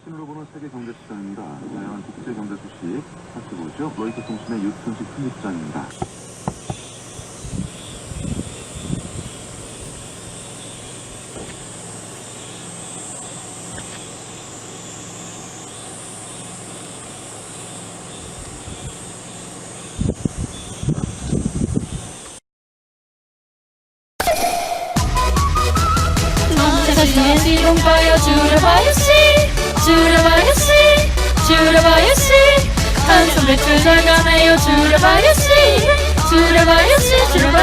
시간으로 보는 세계 경제 시장입니다. 자연 국제 경제 소식 살펴보죠. 로이터 통신의 유순식 편집장입니다. 사진의 시동 봐요 줄여봐요 씨 Tura, tura, tura, tura, tura, tura, tura,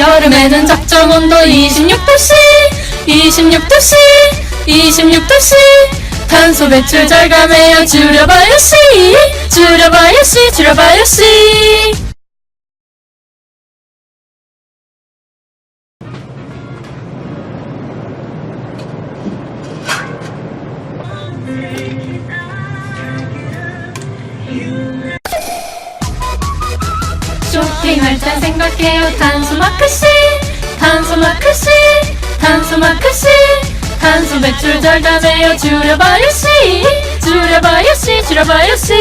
여름에는 적정 온도 26도씨 26도씨 26도씨. 탄소 배출 절감해요 줄여봐요 씨. 줄여봐요 씨 줄여봐요 씨 쇼핑할 때 생각해요. 탄소 마크씨 탄소 마크씨 탄소 마크씨 탄소 배출 절감해요. 줄여봐요 씨. 줄여봐요 씨. 줄여봐요 씨